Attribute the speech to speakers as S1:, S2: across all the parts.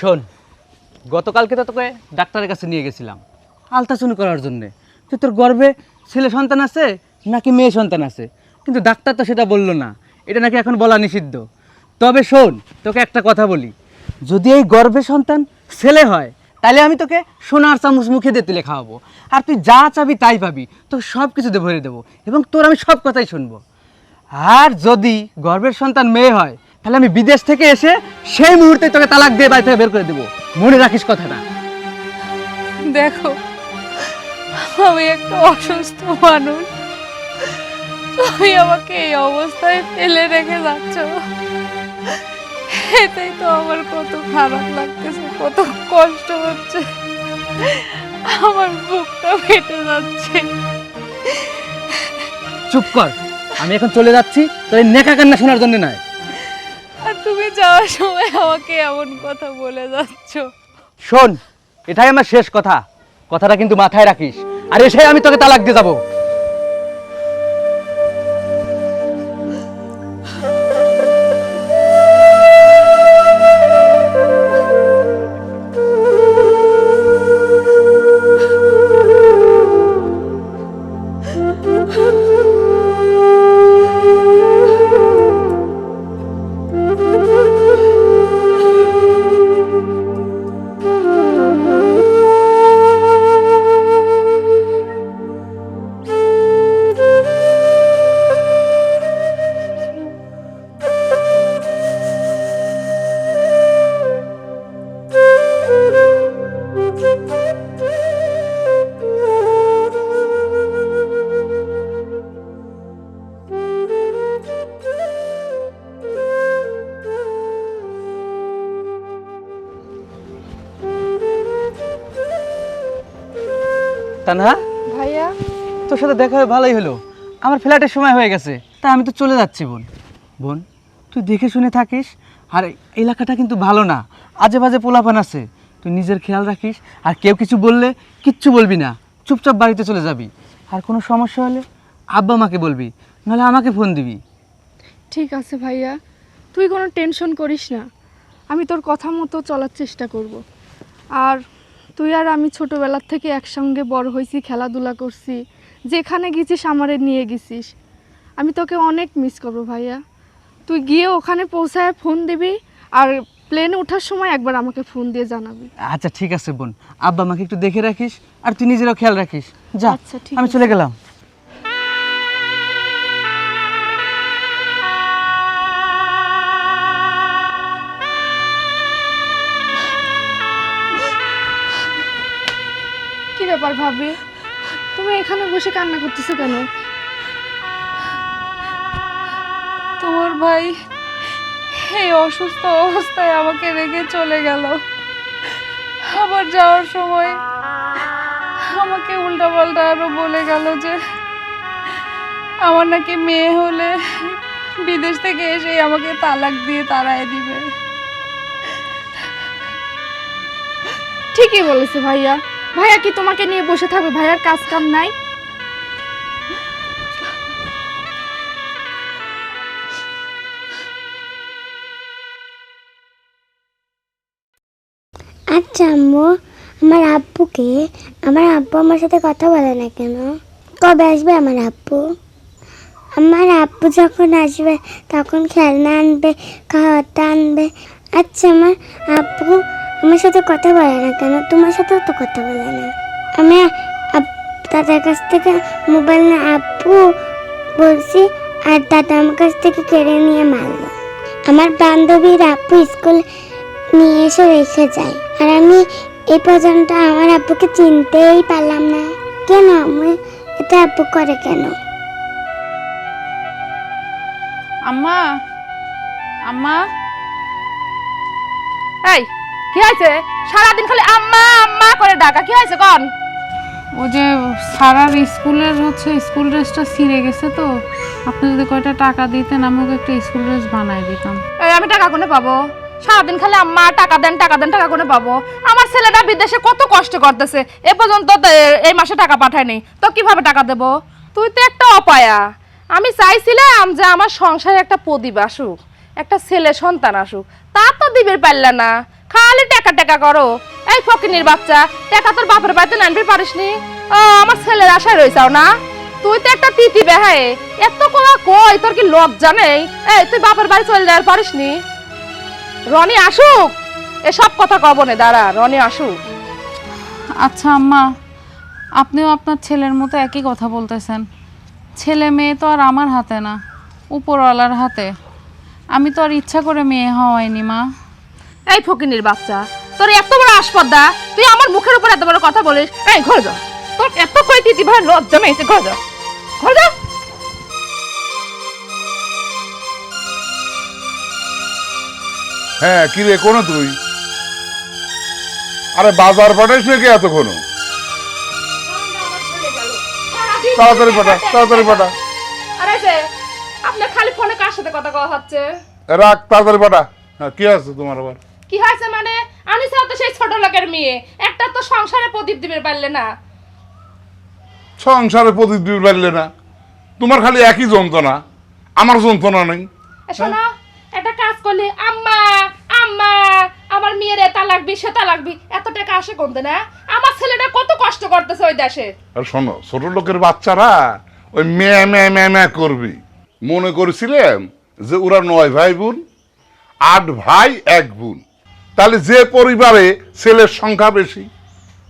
S1: শোন, গতকালকে তো তোকে ডাক্তারের কাছে নিয়ে গেছিলাম। আলট্রাসাউন্ড করার জন্যে। তো তোর গর্ভে ছেলে সন্তান আছে নাকি মেয়ে সন্তান আছে? কিন্তু ডাক্তার তো সেটা বলল না। এটা নাকি এখন বলা নিষিদ্ধ। তবে শোন, তোকে একটা কথা বলি। যদি এই গর্ভে সন্তান ছেলে হয়, তাহলে আমি তোকে সোনার চামচ মুখে দিয়ে তুলে খাওয়াবো। আর তুই যা চাবি তাই পাবি। তোকে সব কিছুতে ভরে দেবো। এবং তোর আমি সব কথাই শুনব। আর যদি গর্ভের সন্তান মেয়ে হয় তাহলে আমি বিদেশ থেকে এসে সেই মুহূর্তে তোকে তালাক দিয়ে বাড়ি থেকে বের করে দেবো। মনে রাখিস কথাটা।
S2: দেখো আমি একটা অসুস্থ মানুষ। তুমি আমাকে এই অবস্থায় ফেলে রেখে যাচ্ছ। এতেই তো আমার কত খারাপ লাগতেছে কত কষ্ট হচ্ছে। আমার বুকটা ফেটে যাচ্ছে।
S1: চুপ কর আমি এখন চলে যাচ্ছি তোর নেকা কান্না শোনার জন্য নয়।
S2: তুমি যাওয়ার সময় আমাকে এমন কথা বলে যাচ্ছ।
S1: শোন, এটাই আমার শেষ কথা। কথাটা কিন্তু মাথায় রাখিস। আর এসে আমি তোকে তালাক দিয়ে যাব। তানহা।
S2: ভাইয়া।
S1: তোর সাথে দেখা হয়ে ভালোই হলো। আমার ফ্ল্যাটের সময় হয়ে গেছে তা আমি তো চলে যাচ্ছি বোন। বোন তুই দেখে শুনে থাকিস। আর এলাকাটা কিন্তু ভালো না। আজে বাজে পোলাপান আছে। তুই নিজের খেয়াল রাখিস। আর কেউ কিছু বললে কিচ্ছু বলবি না। চুপচাপ বাড়িতে চলে যাবি। আর কোনো সমস্যা হলে আব্বা মাকে বলবি। নাহলে আমাকে ফোন দিবি।
S3: ঠিক আছে ভাইয়া। তুই কোনো টেনশন করিস না। আমি তোর কথা মতো চলার চেষ্টা করব। আর তুই আর আমি ছোটোবেলার থেকে একসঙ্গে বড় হয়েছি খেলাধুলা করছি যেখানে গেছিস আমারে নিয়ে গেছিস। আমি তোকে অনেক মিস করব ভাইয়া। তুই গিয়ে ওখানে পৌঁছায় ফোন দিবি আর প্লেনে ওঠার সময় একবার আমাকে ফোন দিয়ে জানাবি।
S1: আচ্ছা ঠিক আছে বোন। আব্বা আমাকে একটু দেখে রাখিস আর তুই নিজেরাও খেয়াল রাখিস। যা
S3: আচ্ছা, ঠিক
S1: আমি চলে গেলাম।
S3: ব্যাপার ভাবি। তুমি এখানে বসে কান্না করতেছো কেন?
S2: তোমার ভাই এই অসুস্থ অবস্থায় আমাকে রেখে চলে গেল। আবার যাওয়ার সময় আমাকে উল্টাপাল্টা আরও বলে গেল যে আমার নাকি মেয়ে হলে বিদেশ থেকে এসে আমাকে তালাক দিয়ে তাড়ায় দিবে।
S3: ঠিকই বলেছে ভাইয়া। ভাইয়া কি তোমাকে নিয়ে বসে থাকবে? ভাইয়ার কাজ কাম নাই?
S4: আচ্ছা আম্মু, আমার আব্বুকে, আমার আব্বু আমার সাথে কথা বলে না কেন? কবে আসবে আমার আব্বু? আমার আব্বু যখন আসবে, তখন খেলনা আনবে খাওয়াতে আনবে। আচ্ছা আমার আব্বু আমার সাথে কথা বলে না কেন? তোমার সাথেও তো কথা বলে না। আমি দাদার কাছ থেকে মোবাইল না আব্বু বলছি, আর দাদা আমার কাছ থেকে কেড়ে নিয়ে মারলো। আমার বান্ধবীর আপু স্কুল নিয়ে এসে রেখে যায়। আর আমি এই পর্যন্ত আমার আব্বুকে চিনতেই পারলাম না। কেন? আমি এটা আব্বু করে কেন?
S2: আম্মা আম্মা। এই কি হয়েছে? সারাদিন খালি আম্মা আম্মা করে ডাকা কি হয়েছে কন?
S5: ও যে সারার স্কুলের হচ্ছে স্কুল ড্রেসটা ছিঁড়ে গেছে তো। আপনি যদি কয়টা টাকা দিতেন আমি ওকে একটা স্কুল ড্রেস বানাই দিতাম।
S2: এই আমি টাকা কোনে পাবো? সারাদিন খালি আম্মা টাকা দেন টাকা দেন টাকা কোনে পাবো? আমার ছেলেটা বিদেশে কত কষ্ট করতেছে। এ পর্যন্ত তো এ- এই মাসে টাকা পাঠায়নি। তো কীভাবে টাকা দেব? তুই তো একটা অপায়া। আমি চাইছিলাম যে আমার সংসারে একটা প্রদীপ আসুক একটা ছেলে সন্তান আসুক। তা তো দিবের পারলে না। খালি টাকা টাকা করো। এই ফকিনির বাচ্চা, টাকা তোর বাপের বাড়িতে নানবি পারিসনি? ও, আমার ছেলের আশায় রয়েছাও না। তুই তো একটা তিতি বেহায় এত কোলা কই, তোর কি লজ্জা নেই? এই, তুই বাপের বাড়ি চলে যাওয়ার পারিসনি? রনি আসুক। এসব কথা কব না, দাঁড়া, রনি আসুক।
S5: আচ্ছা আম্মা, আপনিও আপনার ছেলের মতো একই কথা বলতেছেন। ছেলে মেয়ে তো আর আমার হাতে না, উপরওয়ালার হাতে। আমি তো আর ইচ্ছা করে মেয়ে হওয়াইনি, মা।
S2: এই ফকিনির বাচ্চা তোর এত বড় আসপদ্দা তুই আমার মুখের উপর এত বড় কথা বলিস? এই ঘরে যা। তোর এত কই তিতি ভাই লজ্জা তুই ঘরে যা। ঘরে যা।
S6: হ্যাঁ কি রে কোনো তুই? আরে বাজার পাঠাইস নাকি এতক্ষণ? তাড়াতাড়ি পাঠা তাড়াতাড়ি পাঠা।
S2: আরে যে আপনার খালি ফোনে কার সাথে কথা কওয়া হচ্ছে?
S6: রাখ তাড়াতাড়ি পাঠা। হ্যাঁ কি আছে তোমার আবার?
S2: কি হয়েছে মানে? আমি তো সেই ছোট লোকের মেয়ে। একটা তো সংসারে প্রদীপ দিবে পারলে না।
S6: সংসারে প্রদীপ দিবে পারলে না। তোমার খালি একই যন্ত্রণা। আমার যন্ত্রণা নেই।
S2: শোনো একটা কাজ করলে। আম্মা আম্মা আমার মেয়ের এটা লাগবি সেটা লাগবি। এত টাকা আসে কোনতে না আমার ছেলেটা কত কষ্ট করতেছে ওই দেশে।
S6: আর শোনো ছোট লোকের বাচ্চারা ওই মেয়ে মেয়ে মেয়ে মেয়ে করবি। মনে করেছিলাম যে ওরা নয় ভাই বোন আট ভাই এক বোন। তাহলে যে পরিবারে ছেলের সংখ্যা বেশি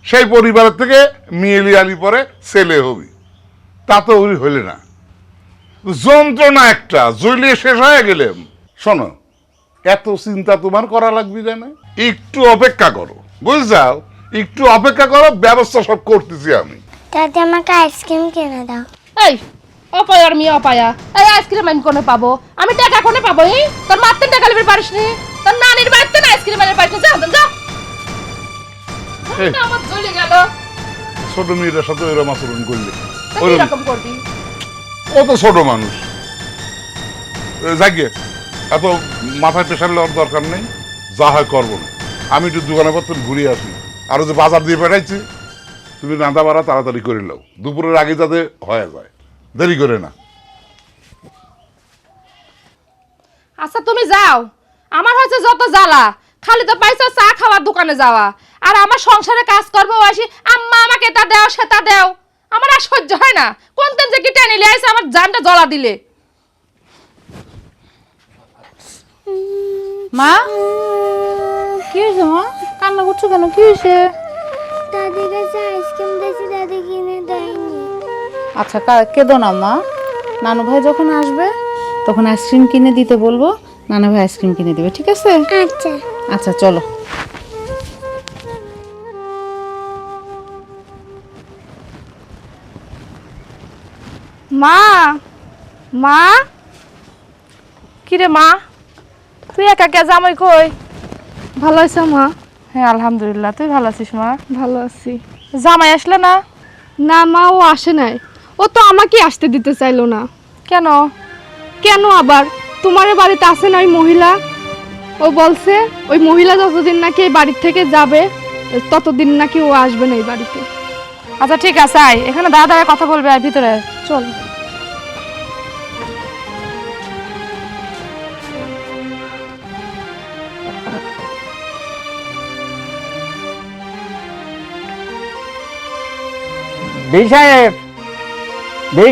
S6: সেই পরিবারের থেকে মিয়েলিয়ালি পরে ছেলে হবে। তা তো ওই হইলে না। যন্ত্রণা একটা জ্বলিয়ে শেষ হয়ে গেলাম শোনো এত চিন্তা তোমার করা লাগবে জানে? একটু অপেক্ষা করো বুঝ যাও একটু অপেক্ষা করো ব্যবস্থা সব করতেছি আমি।
S4: দাদি আমাকে আইসক্রিম কিনে দাও।
S2: এই অপায়ার মেয়ে অপায়া। এই আইসক্রিম আমি কোনে পাবো? আমি টাকা কোনে পাবো এই? তোর মাত্র টাকা লিবি পারিস নি তোর নানির বাড়িতে না আইসক্রিম আনিয়ে পারিস না যা যা।
S6: এই।
S2: আমার চলে গেল।
S6: ছোট মেয়েটার সাথে ওইরকম আচরণ করলে।
S2: তা
S6: ওইরকম
S2: কীরকম করবি?
S6: ও তো ছোট মানুষ। জাগিয়ে এত মাথায় প্রেশার নেওয়ার দরকার নেই। যা হয় করব। না আমি একটু দোকানে পত্র ঘুরে আসি। আরও যে বাজার দিয়ে পাঠাইছি তুমি রান্না বাড়া তাড়াতাড়ি করে নাও। দুপুরের আগে যাতে হয়ে যায়। দেরি করে না।
S2: আচ্ছা তুমি যাও। আমার হচ্ছে যত জ্বালা। খালি তো পাইছো চা খাওয়ার দোকানে যাওয়া। আর আমার সংসারে কাজ করব আসি আম্মা আমাকে এটা দাও সেটা দাও। আমার আর সহ্য হয় না। কোন দিন যে কি টেনে নিয়ে আসে আমার জানটা জ্বলা দিলে।
S5: মা? কি হয়েছে মা? কান্না করছ কেন? কি হয়েছে?
S4: দাদি কাছে আইসক্রিম দিয়েছি দাদি কিনে দেয়নি।
S5: আচ্ছা কা- কেঁদো না মা। নানু ভাই যখন আসবে তখন আইসক্রিম কিনে দিতে বলব। নানু ভাই আইসক্রিম কিনে দিবে ঠিক আছে?
S4: আচ্ছা।
S5: আচ্ছা চলো।
S3: মা মা।
S2: কিরে মা তুই একা কে জামাই কই?
S3: ভালো আছো মা?
S2: হ্যাঁ আলহামদুলিল্লাহ। তুই ভালো আছিস মা?
S3: ভালো আছি।
S2: জামাই আসলে না?
S3: না মা ও আসে নাই। ও তো আমাকে আসতে দিতে চাইলো না।
S2: কেন?
S3: কেন আবার? তোমার বাড়িতে আসে না ওই মহিলা? ও বলছে ওই মহিলা যতদিন নাকি এই বাড়ির থেকে যাবে ততদিন নাকি ও আসবে না এই বাড়িতে।
S2: আচ্ছা ঠিক আছে আয়। এখানে দাদা দাদা কথা বলবে আর ভিতরে চল।
S1: দেই সাহেব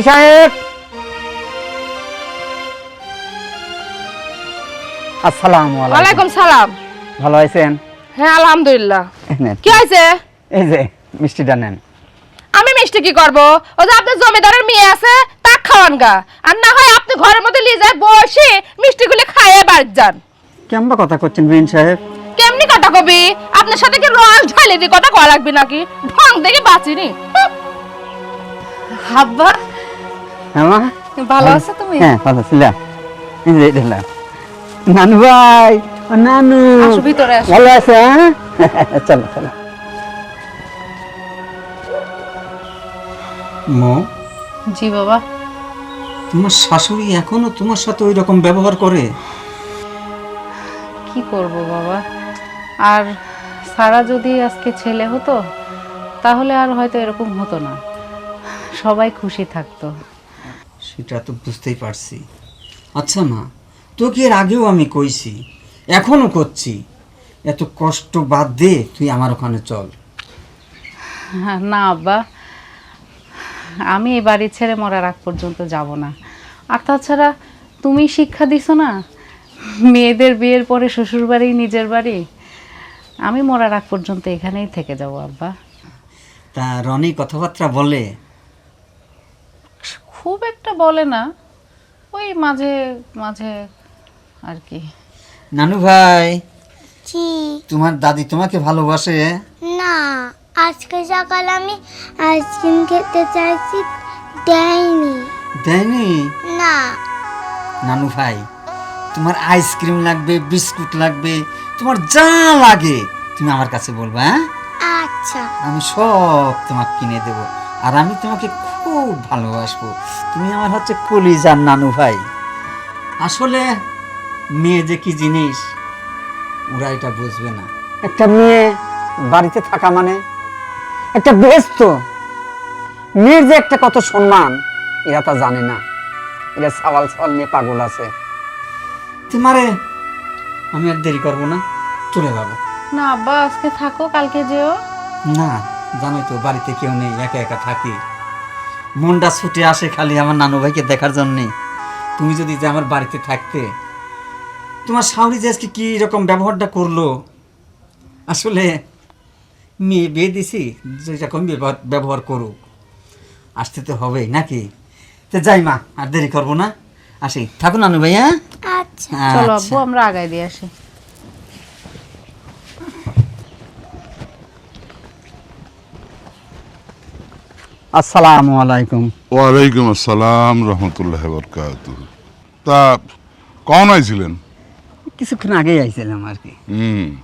S1: সাহেব। আসসালামু আলাইকুম।
S2: ওয়ালাইকুম সালাম।
S1: ভালো আছেন?
S2: হ্যাঁ আলহামদুলিল্লাহ। কি হয়েছে?
S1: এই যে মিষ্টিটা নেন।
S2: আমি মিষ্টি কি করব? ও যে আপনার জমিদারের মেয়ে আছে তা খাওয়ান গা। আর না হয় আপনি ঘরের মধ্যে নিয়ে যায় বসে মিষ্টিগুলি খাইয়ে বাড়ি যান।
S1: কেমন কথা করছেন বিন সাহেব?
S2: কেমনি কথা কবি? আপনার সাথে কি রস ঢালে দিয়ে কথা কয়া লাগবে নাকি? ঢং দেখে বাঁচিনি।
S5: হাব্বা।
S1: হ্যাঁ
S5: ভালো আছো তুমি?
S1: হ্যাঁ ভালো ছিলাম এই যে দিলাম নানু ভাই। নানু।
S5: ভিতরে
S1: ভালো আছে হ্যাঁ? চলো চলো।
S7: মো?
S5: জি বাবা।
S7: তোমার শাশুড়ি এখনও তোমার সাথে ওই রকম ব্যবহার করে?
S5: কি করব বাবা? আর সারা যদি আজকে ছেলে হতো তাহলে আর হয়তো এরকম হতো না। সবাই খুশি থাকতো।
S7: সেটা তো বুঝতেই পারছি। আচ্ছা মা তোকে এর আগেও আমি কইছি এখনও করছি। এত কষ্ট বাদ দে তুই আমার ওখানে চল।
S5: না আব্বা আমি এই বাড়ি ছেড়ে মরার আগ পর্যন্ত যাব না। আর তাছাড়া তুমি শিক্ষা দিছো না? মেয়েদের বিয়ের পরে শ্বশুর বাড়ি নিজের বাড়ি? আমি মরার আগ পর্যন্ত এখানেই থেকে যাব আব্বা।
S7: তা রনি কথাবার্তা বলে?
S5: খুব একটা বলে না। ওই মাঝে মাঝে আর কি।
S7: নানু ভাই
S4: জি
S7: তোমার দাদি তোমাকে ভালোবাসে?
S4: না আজকে সকালে আমি আইসক্রিম খেতে চাইছি দেয়নি।
S7: দেয়নি?
S4: না।
S7: নানু ভাই তোমার আইসক্রিম লাগবে বিস্কুট লাগবে তোমার যা লাগে তুমি আমার কাছে বলবা হ্যাঁ?
S4: আচ্ছা।
S7: আমি সব তোমাকে কিনে দেব আর আমি তোমাকে খুব ভালোবাসবো। তুমি আমার হচ্ছে কলিজার নানু ভাই। আসলে মেয়ে যে কি জিনিস? ওরা এটা বুঝবে না। একটা মেয়ে বাড়িতে থাকা মানে? একটা ব্যস্ত মেয়ের যে একটা কত সম্মান এরা তা জানে না। এরা সওয়াল সওয়াল নিয়ে পাগল আছে। তোমারে আমি আর দেরি করব না চলে যাব।
S5: না আব্বা আজকে থাকো কালকে যেও।
S7: না জানোই তো বাড়িতে কেউ নেই একা একা থাকি। মনটা ছুটে আসে খালি আমার নানু ভাইকে দেখার জন্যে। তুমি যদি যে আমার বাড়িতে থাকতে তোমার শাওরি যে আজকে কী রকম ব্যবহারটা করল? আসলে মেয়ে বিয়ে দিছি যেরকম ব্যবহার ব্যবহার করুক। আসতে তো হবেই নাকি? তো যাই মা আর দেরি করব না। আসি। থাকুন নানু ভাই হ্যাঁ
S4: আচ্ছা
S5: চলো
S7: আচ্ছা।
S5: আব্বু আমরা আগায় দিয়ে আসি।
S7: আসসালামু আলাইকুম।
S6: ওয়ালাইকুম আসসালাম রহমতুল্লাহ বরকাত তা কখন আইছিলেন?
S7: কিছুক্ষণ আগেই আইছিলাম আর কি।
S6: হুম।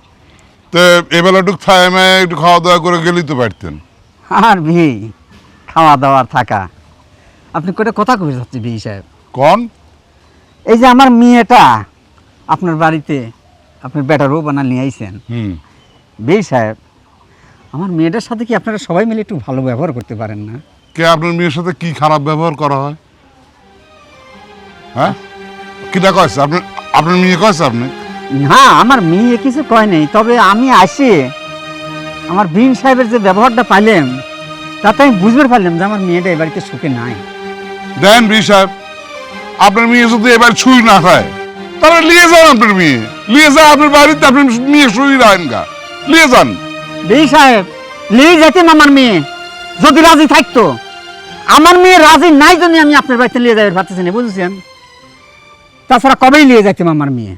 S6: তো এবেলা একটু থাইমে একটু খাওয়া দাওয়া করে গেলেই তো পারতেন।
S7: আর ভি খাওয়া দাওয়া থাকা। আপনি করে কথা কবে যাচ্ছে ভি সাহেব?
S6: কন?
S7: এই যে আমার মেয়েটা আপনার বাড়িতে আপনার বেটারও বানা নিয়ে আইছেন।
S6: হুম।
S7: ভি সাহেব আমার মেয়েটার সাথে কি আপনারা সবাই মিলে একটু ভালো ব্যবহার করতে পারেন না?
S6: কে আপনার মেয়ের সাথে কি খারাপ ব্যবহার করা হয়? হ্যাঁ? কিটা কয়েছে আপনার আপনার মেয়ে কয়েছে আপনি?
S7: না আমার মেয়ে কিছু কয় নেই তবে আমি আসি। আমার বিন সাহেবের যে ব্যবহারটা পাইলাম তাতে আমি বুঝতে পারলাম যে আমার মেয়েটা এ বাড়িতে সুখে নাই।
S6: দেন বি সাহেব আপনার মেয়ে যদি এবার ছুঁই না খায় তাহলে নিয়ে যান আপনার মেয়ে। নিয়ে যান আপনার বাড়িতে আপনার মেয়ে শুই রাখেন গা। নিয়ে যান।
S7: বি সাহেব নিয়ে যেতেন আমার মেয়ে যদি রাজি থাকতো। আমার মেয়ে রাজি নাই জন্য আমি আপনার বাড়িতে নিয়ে যাবে ভাবতেছি না বুঝেছেন? তাছাড়া কবেই নিয়ে যাইতাম আমার মেয়ে?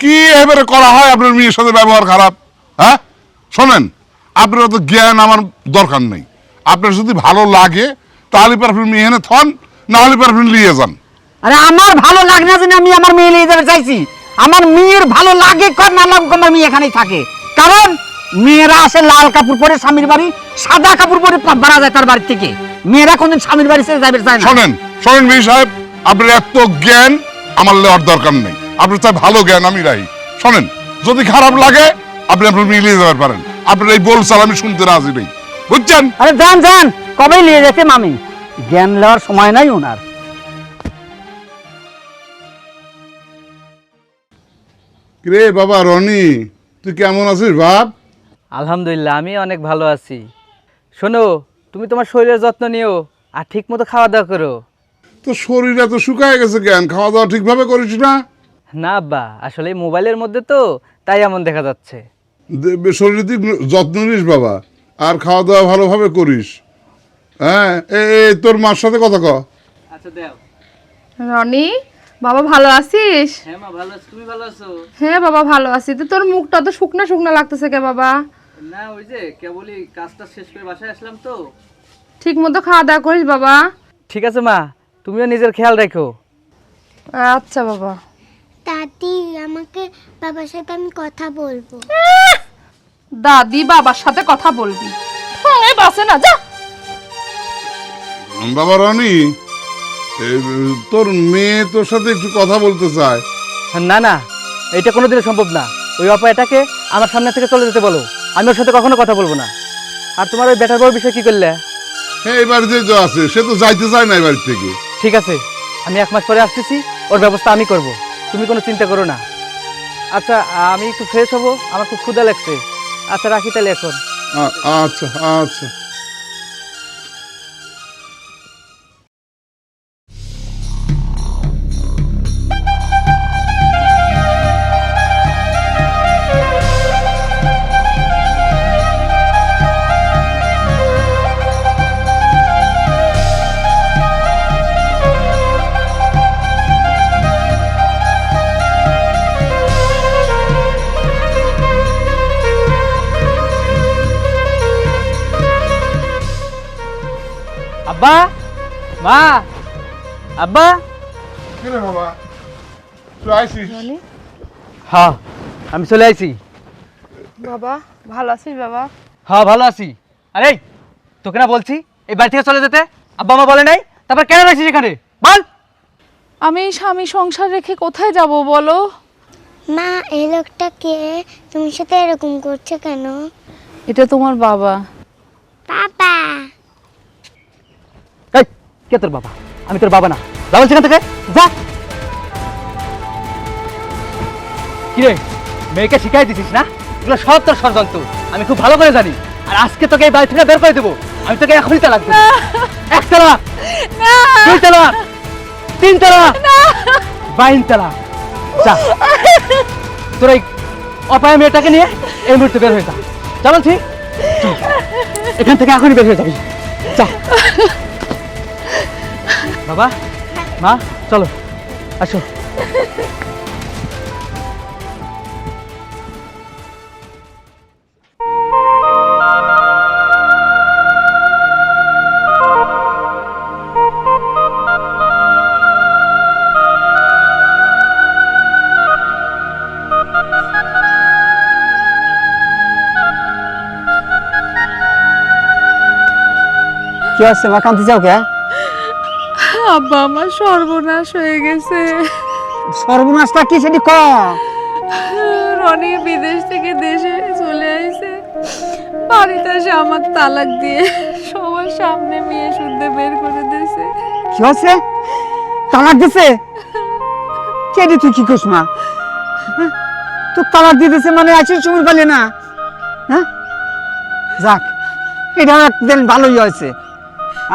S6: কি এবারে করা হয় আপনার মেয়ের সাথে ব্যবহার খারাপ? হ্যাঁ? শোনেন আপনার অত জ্ঞান আমার দরকার নেই। আপনার যদি ভালো লাগে তাহলে পর আপনি মেয়ে এনে থন না হলে পর আপনি নিয়ে যান।
S7: আরে আমার ভালো লাগে না জন্য আমি আমার মেয়ে নিয়ে যাবে চাইছি। আমার মেয়ের ভালো লাগে কর না লাগুক আমার মেয়ে এখানেই থাকে। কারণ মেয়েরা আসে লাল কাপড় পরে স্বামীর বাড়ি সাদা কাপড় পরে বাড়া যায় তার বাড়ি থেকে। মেয়েরা কোনদিন স্বামীর বাড়ি ছেড়ে যাবে চায় না।
S6: শোনেন শোনেন বি সাহেব আপনার এত জ্ঞান আমার লেওয়ার দরকার নেই। আপনার চাই ভালো জ্ঞান আমি রাহি। শোনেন যদি খারাপ লাগে আপনি আপনার মেয়ে নিয়ে যেতে পারেন। আপনার এই বলছাল আমি শুনতে রাজি নেই। বুঝছেন?
S7: আরে যান যান কবেই নিয়ে যেতে মামি? জ্ঞান নেওয়ার সময় নাই ওনার।
S6: রে বাবা রনি তুই কেমন আছিস বাপ?
S1: আলহামদুলিল্লাহ আমি অনেক ভালো আছি। শোনো তুমি তোমার শরীরের যত্ন নিও আর ঠিক মতো খাওয়া দাওয়া করো।
S6: তো শরীর এত শুকায় গেছে কেন? খাওয়া দাওয়া ঠিকভাবে করিস না?
S1: না আব্বা আসলে এই মোবাইলের মধ্যে তো তাই এমন দেখা যাচ্ছে।
S6: দে- শরীরের তুই যত্ন নিস বাবা আর খাওয়া দাওয়া ভালোভাবে করিস। হ্যাঁ এ- এ তোর মার সাথে কথা ক।
S1: আচ্ছা দেও।
S3: রনি বাবা ভালো আছিস?
S1: হ্যাঁ মা ভালো আছো। তুমি ভালো আছো?
S3: হ্যাঁ বাবা ভালো আছি। তো তোর মুখটা তো শুকনা শুকনা লাগতেছে কে বাবা?
S1: না ওই যে কেবলই কাজটা শেষ করে বাসায় আসলাম তো।
S3: ঠিক মতো খাওয়া দাওয়া করিস বাবা।
S1: ঠিক আছে মা তুমিও নিজের খেয়াল রেখো।
S3: আচ্ছা বাবা।
S4: দাদি আমাকে বাবার সাথে আমি কথা বলব।
S3: দাদি বাবার সাথে কথা বলবি। ফোনে বাসে না যা।
S6: বাবা রনি এ, তোর মেয়ে তোর সাথে একটু কথা বলতে চায়।
S1: না না এটা কোনোদিনও সম্ভব না। ওই অপা এটাকে আমার সামনে থেকে চলে যেতে বলো। আমি ওর সাথে কখনো কথা বলব না। আর তোমার ওই বেটার বউর বিষয়ে কি করলে?
S6: হ্যাঁ এই বাড়িতে যে আছে সে তো যাইতে চায় না এই বাড়ি থেকে।
S1: ঠিক আছে, আমি এক মাস পরে আসতেছি, ওর ব্যবস্থা আমি করব। তুমি কোনো চিন্তা করো না। আচ্ছা আমি একটু ফ্রেশ হব, আমার খুব ক্ষুদা লাগছে। আচ্ছা রাখি তাহলে এখন।
S6: আচ্ছা আচ্ছা।
S1: আব্বা? মা? আব্বা?
S6: কি রে বাবা তুই আইসিস
S1: হ্যাঁ আমি চলে আইছি।
S3: বাবা ভালো আছিস বাবা?
S1: হ্যাঁ ভালো আছি। আরে তোকে না বলছি এই বাড়ি থেকে চলে যেতে? আব্বা মা বলে নাই? তারপর কেন রয়েছিস এখানে? বল!
S5: আমি স্বামী সংসার রেখে কোথায় যাব বলো?
S4: মা এই লোকটা কে? তুমি সাথে এরকম করছে কেন?
S5: এটা তোমার বাবা।
S4: পাপা
S1: এই কে তোর বাবা? আমি তোর বাবা না। যা বলছি এখান থেকে যা। কিরে মেয়েকে শিখাই দিছিস না? এগুলো সব তোর ষড়যন্ত্র। আমি খুব ভালো করে জানি। আর আজকে তোকে এই বাড়ি থেকে বের করে দেবো। আমি তোকে এখনই তালাক দেবো। এক তালাক দুই তালাক তিন তালাক বাইন তালাক যা। তোর এই অপায় মেয়েটাকে নিয়ে এই মুহূর্তে বের হয়ে যা। চল। এখান থেকে এখনই বের হয়ে যাবি। যা। বাবা মা চলো আসো।
S7: কি আছে মা? কান্তি যাও কে?
S2: আব্বা আমার সর্বনাশ হয়ে গেছে।
S7: সর্বনাশটা কি সেটি ক
S2: রনি বিদেশ থেকে দেশে চলে আইছে। বাড়িতে এসে আমার তালাক দিয়ে সবার সামনে মেয়ে শুদ্ধে বের করে দিয়েছে।
S7: কি হচ্ছে তালাক দিছে কেডি তুই কি করিস মা? হ্যাঁ? তোর তালাক দিয়ে দিছে মানে আছিস সময় পালি না? হ্যাঁ? যাক এটা একদিন ভালোই হয়েছে।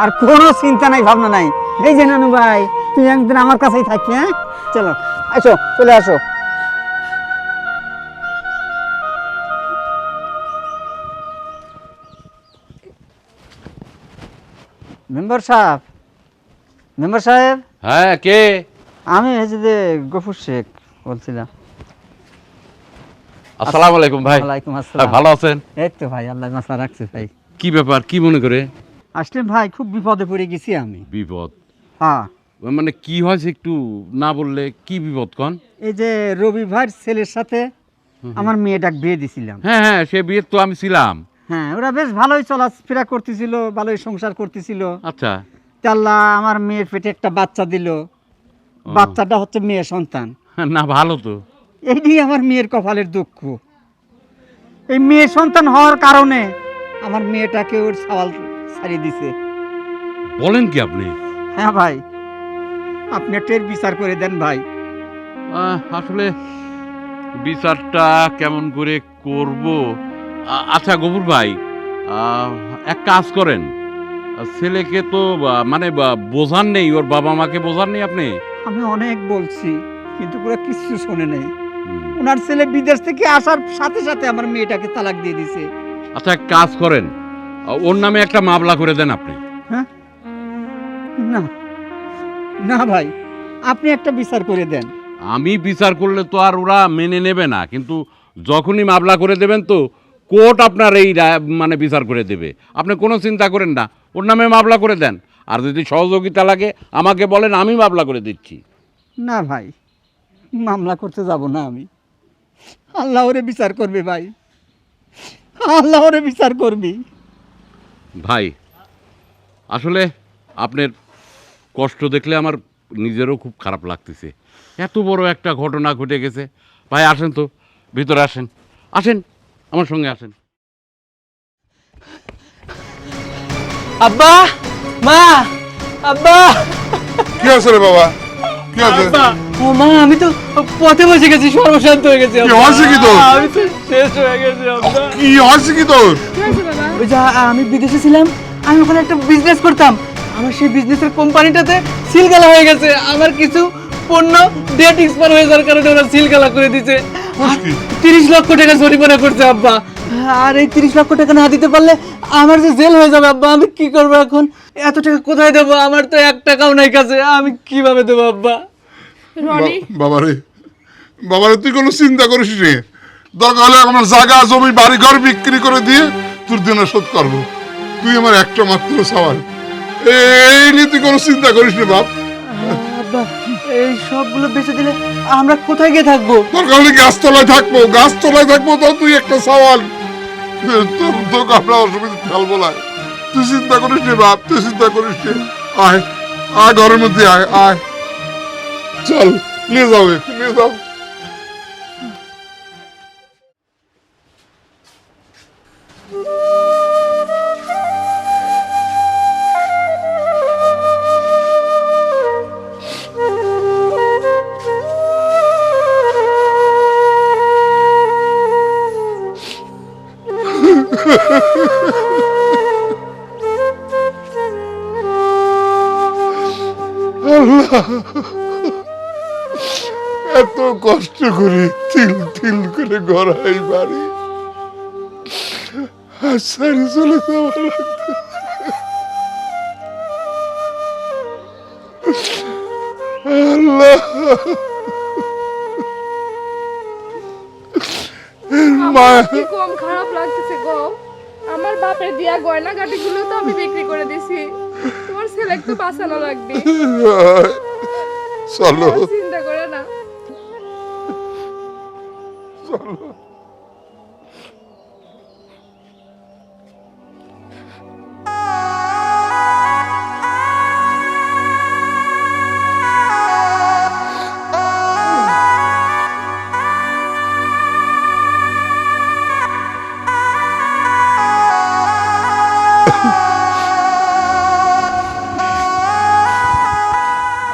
S7: আর কোনো চিন্তা নাই ভাবনা নাই। এই যে নানু ভাই তুই একদিন আমার কাছেই থাকি হ্যাঁ? চলো আসো চলে আসো। মেম্বার সাহেব মেম্বার সাহেব?
S8: হ্যাঁ কে?
S7: আমি এই যে গফুর শেখ বলছিলাম।
S8: আসসালামু আলাইকুম ভাই।
S7: ওয়ালাইকুম আসসালাম।
S8: ভালো আছেন?
S7: এই তো ভাই আল্লাহ মাসা রাখছে ভাই।
S8: কি ব্যাপার কি মনে করে?
S7: আসলে ভাই খুব বিপদে পড়ে গেছি আমি।
S8: বিপদ?
S7: হ্যাঁ।
S8: মানে কি হয়েছে একটু না বললে কি বিপদ কন?
S7: এই যে রবি ভাইয়ের ছেলের সাথে আমার মেয়েটাকে বিয়ে দিছিলাম।
S8: হ্যাঁ হ্যাঁ সে বিয়ের তো আমি ছিলাম।
S7: হ্যাঁ ওরা বেশ ভালোই চলাফেরা করতেছিল ভালোই সংসার করতেছিল।
S8: আচ্ছা।
S7: আল্লাহ আমার মেয়ের পেটে একটা বাচ্চা দিল। বাচ্চাটা হচ্ছে মেয়ে সন্তান।
S8: না ভালো তো।
S7: এইটি আমার মেয়ের কপালের দুঃখ। এই মেয়ে সন্তান হওয়ার কারণে আমার মেয়েটাকে ওর সওয়াল ছাড়িয়ে দিছে।
S8: বলেন কি আপনি?
S7: হ্যাঁ ভাই। আপনি একটা বিচার করে দেন ভাই।
S8: আসলে বিচারটা কেমন করে করব? আচ্ছা গবুর ভাই এক কাজ করেন। ছেলেকে তো মানে বোঝান নেই ওর বাবা মাকে বোঝান নেই আপনি?
S7: আমি অনেক বলছি কিন্তু পুরো কিছু শোনে নেই। ওনার ছেলে বিদেশ থেকে আসার সাথে সাথে আমার মেয়েটাকে তালাক দিয়ে দিছে।
S8: আচ্ছা এক কাজ করেন। ওর নামে একটা মামলা করে দেন আপনি।
S7: হ্যাঁ? না। না ভাই আপনি একটা বিচার করে দেন।
S8: আমি বিচার করলে তো আর ওরা মেনে নেবে না কিন্তু যখনই মামলা করে দেবেন তো কোর্ট আপনার এই মানে বিচার করে দেবে। আপনি কোনো চিন্তা করেন না ওর নামে মামলা করে দেন। আর যদি সহযোগিতা লাগে আমাকে বলেন আমি মামলা করে দিচ্ছি।
S7: না ভাই মামলা করতে যাব না আমি। আল্লাহ ওরে বিচার করবে ভাই। আল্লাহ ওরে বিচার করবি।
S8: ভাই আসলে আপনার কষ্ট দেখলে আমার নিজেরও খুব খারাপ লাগতেছে। এত বড় একটা ঘটনা ঘটে গেছে। ভাই আসেন তো ভিতরে আসেন। আসেন আমার সঙ্গে আসেন।
S1: আব্বা মা আব্বা।
S6: কি আছে রে বাবা? কি আছে
S1: ও মা আমি তো পথে বসে গেছি সর্বশান্ত হয়ে গেছি আব্বা।
S6: হয়েছে কি তোর?
S1: আমি তো শেষ হয়ে গেছি আব্বা।
S6: কি হয়েছে কি তোর?
S1: ওই যে আমি বিদেশে ছিলাম আমি ওখানে একটা বিজনেস করতাম। আমার সেই বিজনেসের কোম্পানিটাতে সিলগালা হয়ে গেছে। আমার কিছু পণ্য ডেট এক্সপায়ার হয়ে যাওয়ার কারণে ওরা সিলগালা করে দিছে তিরিশ লক্ষ টাকা জরিমানা করছে আব্বা। আর এই তিরিশ লক্ষ টাকা না দিতে পারলে আমার যে জেল হয়ে যাবে আব্বা আমি কি করব এখন? এত টাকা কোথায় দেবো? আমার তো এক টাকাও নাই কাছে। আমি কীভাবে দেবো আব্বা?
S6: বাবারে। বাবারে তুই কোনো চিন্তা করিস রে দরকার হলে আমার জায়গা জমি বাড়ি ঘর বিক্রি করে দিয়ে তোর দিনে শোধ করব। তুই আমার একটা মাত্র সওয়াল। এই নিয়ে তুই কোনো চিন্তা করিস রে বাপ।
S1: আব্বা এই সবগুলো বেঁচে দিলে আমরা কোথায় গিয়ে থাকব?
S6: দরকার হলে গাছতলায় থাকব গাছতলায় থাকব তো তুই একটা সওয়াল। তোর তোকে আমরা অসুবিধা ফেলব না। তুই চিন্তা করিস রে বাপ তুই চিন্তা করিস রে আয় আয় ঘরের মধ্যে আয় আয়। চল নিয়ে যাও নিয়ে যাও। বাড়ি আর সারি চলে যাওয়া লাগতো আল্লাহ।
S3: কম খারাপ লাগতেছে গো? আমার বাপের দিয়া গয়না গাটিগুলো তো আমি বিক্রি করে দিছি। তোমার ছেলে একটু বাঁচানো লাগবে।
S6: চলো।
S3: চিন্তা করে না।
S6: চলো।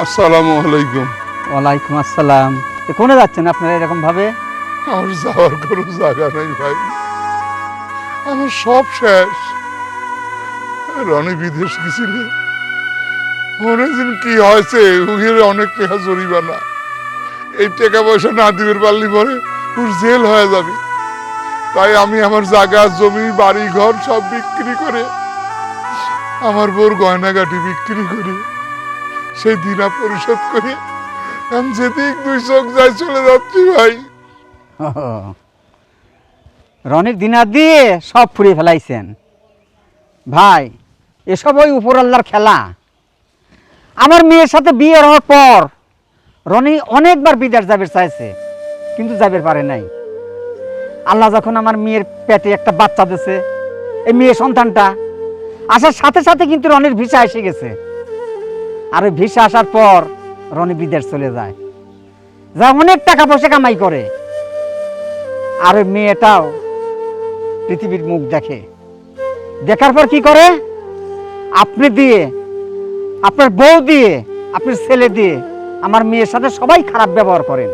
S6: আসসালামু আলাইকুম।
S7: ওয়ালাইকুম আসসালাম। কোনে যাচ্ছেন আপনারা এরকম ভাবে?
S6: আমার যাওয়ার কোনো জায়গা নেই ভাই। আমার সব শেষ। রনি বিদেশ গেছিল। অনেকদিন কি হয়েছে অনেক টাকা জরিমানা। এই টাকা পয়সা না দিবের পারলি পরে ওর জেল হয়ে যাবে। তাই আমি আমার জায়গা জমি বাড়ি ঘর সব বিক্রি করে আমার বোর গয়নাগাটি বিক্রি করে সেই দিনা পরিশোধ করে আমি যেদিক দুই চোখ যাই চলে যাচ্ছি ভাই।
S7: রনির দিনার দিয়ে সব ফুরিয়ে ফেলাইছেন। ভাই, এসব ওই উপর আল্লাহর খেলা। আমার মেয়ের সাথে বিয়ে হওয়ার পর রনি অনেকবার বিদেশ যাবে চাইছে, কিন্তু যাবে পারে নাই। আল্লাহ যখন আমার মেয়ের পেটে একটা বাচ্চা দিছে এই মেয়ে সন্তানটা, আসার সাথে সাথে কিন্তু রনির ভিসা এসে গেছে। আর ওই ভিসা আসার পর রনি বিদেশ চলে যায়। যা অনেক টাকা পয়সা কামাই করে। আর ওই মেয়েটাও পৃথিবীর মুখ দেখে। দেখার পর কি করে? আপনি দিয়ে, আপনার বউ দিয়ে, আপনার ছেলে দিয়ে আমার মেয়ের সাথে সবাই খারাপ ব্যবহার করেন।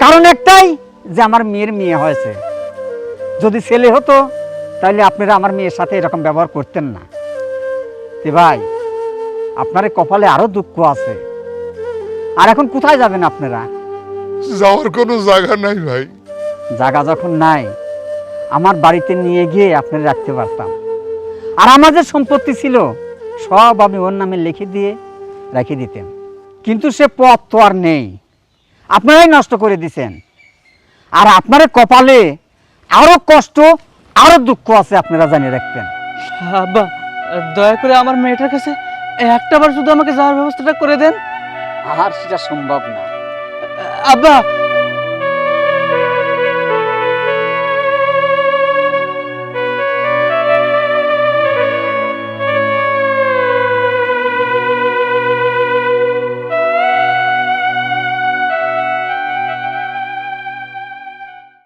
S7: কারণ একটাই যে আমার মেয়ের মেয়ে হয়েছে। যদি ছেলে হতো তাহলে আপনারা আমার মেয়ের সাথে এরকম ব্যবহার করতেন না। তে ভাই আপনার কপালে আরও দুঃখ আছে। আর এখন কোথায় যাবেন আপনারা?
S6: যাওয়ার কোনো জায়গা নাই ভাই।
S7: জায়গা যখন নাই আমার বাড়িতে নিয়ে গিয়ে আপনারা রাখতে পারতাম। আর আমার যে সম্পত্তি ছিল সব আমি ওর নামে লিখে দিয়ে রেখে দিতেন। কিন্তু সে পথ তো আর নেই। আপনারাই নষ্ট করে দিছেন। আর আপনার কপালে আরও কষ্ট আরও দুঃখ আছে আপনারা জানিয়ে রাখবেন
S1: আব্বা দয়া করে আমার মেয়েটার কাছে একটা বার শুধু আমাকে যাওয়ার ব্যবস্থাটা করে দেন।
S7: আর সেটা সম্ভব না।
S1: আব্বা